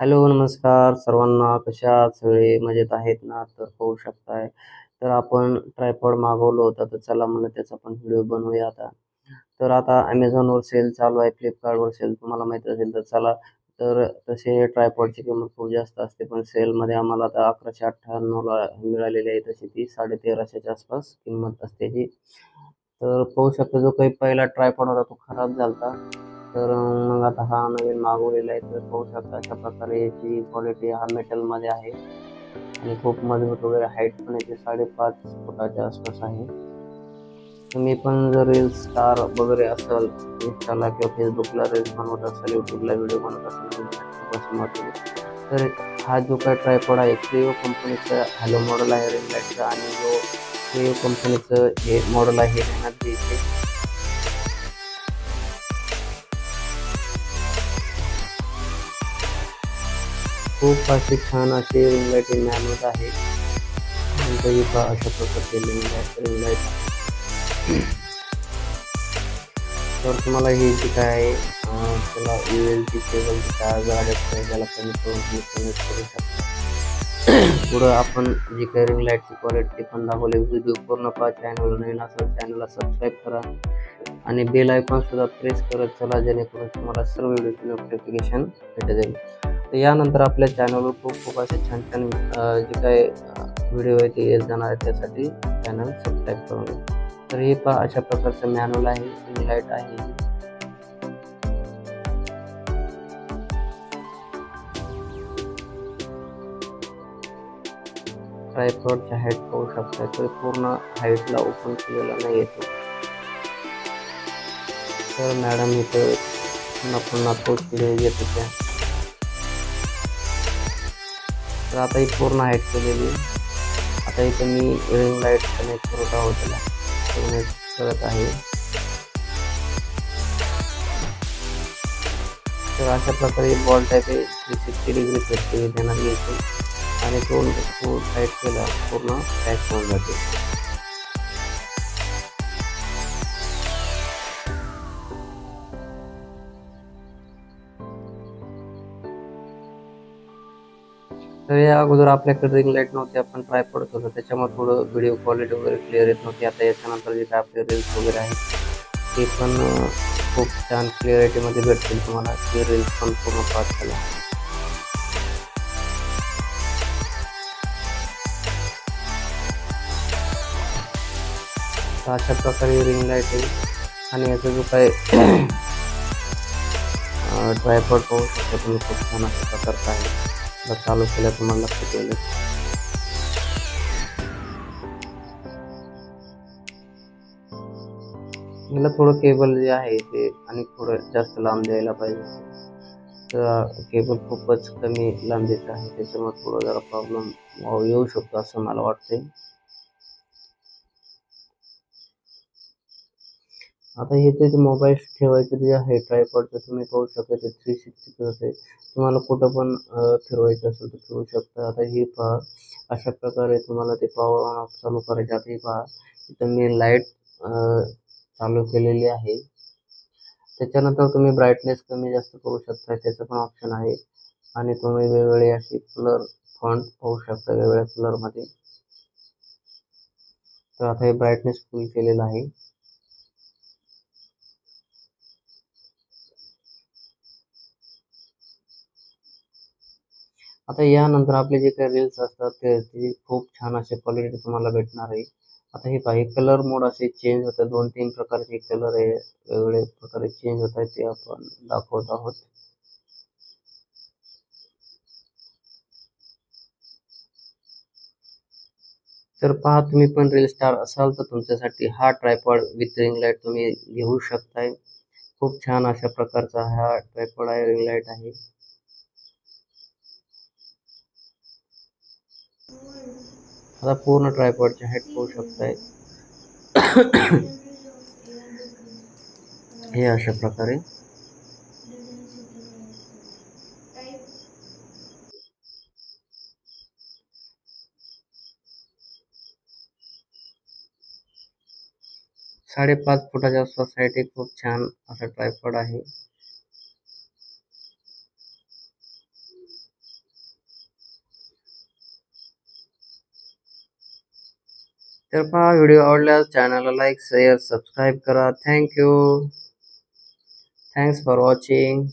Hello नमस्कार. सर्वांना कशा सगळे मजेत आहेत ना? तर पाहू शकताय. तर आपण ट्रायपॉड मागवलं होतं तर चला म्हणलं त्याचा पण व्हिडिओ बनवूया आता. तर आता ॲमेझॉनवर सेल चालू आहे फ्लिपकार्टवर सेल तुम्हाला माहीत असेल तर चला. तर तसे ट्रायपॉडची किंमत खूप जास्त असते पण सेलमध्ये आम्हाला आता अकराशे अठ्ठ्याण्णवला मिळालेली आहे तशी ती साडे तेराशेच्या आसपास किंमत असते ती तर पाहू शकता जो काही पहिला ट्रायपॉड होता तो खराब झाला तर मग आता हा नवीन मागवलेला आहे तर पाहू शकता अशा प्रकारे याची क्वालिटी हा मेटलमध्ये आहे. आणि खूप मजबूत वगैरे हाईट पण याची साडेपाच फुटाच्या आसपास आहे. तुम्ही पण जर रील स्टार वगैरे असाल इंस्टाला किंवा फेसबुकला रील्स बनवत असाल यूट्यूबला व्हिडिओ बनवत असाल तर हा जो काय ट्रायपॉड आहे क्रिओ कंपनीचा हॅलो मॉडेल आहे रिंग आणि जो क्रिओ कंपनीचं हे मॉडेल आहे खूप असे छान असे रिंग लाइट मॅनवत आहे अशा प्रकारचे रिंग लाइट रिंग लाइट तर तुम्हाला हे जे काय तुला यू एल टी केबल काय जर अडॅप्ट आहे त्याला कमी करून तुम्ही कनेक्ट करू शकता. पुढं आपण जी काही रिंग लाईटची क्वालिटी पण दाखवली. व्हिडिओ पूर्ण पहा चॅनल नवीन असेल चॅनलला सबस्क्राईब करा. आणि बेल आयकॉन सुद्धा प्रेस करत चला जेणेकरून तुम्हाला सर्व व्हिडिओची नोटिफिकेशन भेट जाईल. तर यानंतर आपल्या चॅनलवर खूप खूप असे छान छान जे काय व्हिडिओ आहे ते येत जाणार आहे त्यासाठी चॅनल सबस्क्राईब करून घ्या. तर हे पहा अशा प्रकारचं मॅन्युअल आहे रिंग लाइट आहे. ट्रायपॉडच्या हाईट पाहू शकता तर पूर्ण हाईटला ओपन केलेला नाही येतो तर मॅडम इथं पुन्हा पुन्हा तोच व्हिडिओ येत होत्या. तर आता ही पूर्ण हाईट केलेली. आता इथं मी रिंग लाइट कनेक्ट करत आहोत त्याला. कनेक्ट करत आहे. तर अशा प्रकारे बॉल टाईप आहे. थ्री सिक्स्टी डिग्री फिरते देणार आणि तो तो टाईट केला पूर्ण पॅक होऊन जाते. तर या अगोदर आपल्याकडे रिंग लाइट नव्हती आपण ट्राय पडत होतो त्याच्यामुळे थोडं व्हिडिओ क्वालिटी वगैरे क्लिअर येत नव्हती. आता याच्यानंतर जे काय आपले रील्स वगैरे आहेत ते पण खूप छान क्लिअरिटीमध्ये भेटतील तुम्हाला. ते रील्स पण पूर्ण पास झाला. तर अशा प्रकारे रिंग लाइट आहे. आणि याचा जो काय ट्रायपॉड पाहू शकतो तुम्ही खूप छान अशा प्रकारचा आहे. आता चालू केलं तुम्हाला लक्षात येईल. याला थोडं केबल जे आहे ते आणि थोडं जास्त लांब द्यायला पाहिजे. तर केबल खूपच कमी लांबीचं आहे त्याच्यामुळे थोडं जरा प्रॉब्लेम येऊ शकतो असं मला वाटतंय. आता इथे जे मोबाईल ठेवायचं जे आहे ट्रायपॉडचं तुम्ही पाहू शकता ते थ्री सिक्स्टी करते तुम्हाला कुठं पण फिरवायचं असेल तर फिरू शकता. आता हे पहा अशा प्रकारे तुम्हाला ते पॉवर ऑन ऑफ चालू करायचे. आता हे पहा इथं मी लाइट चालू केलेली आहे. त्याच्यानंतर तुम्ही ब्राईटनेस कमी जास्त करू शकता त्याचं पण ऑप्शन आहे. आणि तुम्ही वेगवेगळे असे कलर फॉन्ट पाहू शकता वेगवेगळ्या कलरमध्ये तर आता हे ब्राईटनेस फुल केलेलं आहे. आता यानंतर आपले जे काही रील्स असतात ते खूप छान असे क्वालिटी तुम्हाला भेटणार आहे. आता हे पहा कलर मोड असे चेंज होतात. दोन तीन प्रकारचे कलर आहे. वेगवेगळे प्रकारे चेंज होत आहेत ते आपण दाखवत आहोत. तर पहा तुम्ही पण रील स्टार असाल तर तुमच्यासाठी हा ट्रायपॉड विथ रिंग लाइट तुम्ही घेऊ शकताय. खूप छान अशा प्रकारचा हा ट्रायपॉड आहे रिंग लाइट आहे. आता पूर्ण ट्रायपॉडचे हाईट पाहू शकताय. हे अशा प्रकारे. साडेपाच फुटाच्या आसपास एक खूप छान असा ट्रायपॉड आहे. तर पहा व्हिडिओ आवडल्यास चॅनलला लाईक शेअर सबस्क्राईब करा. Thank you thanks for watching.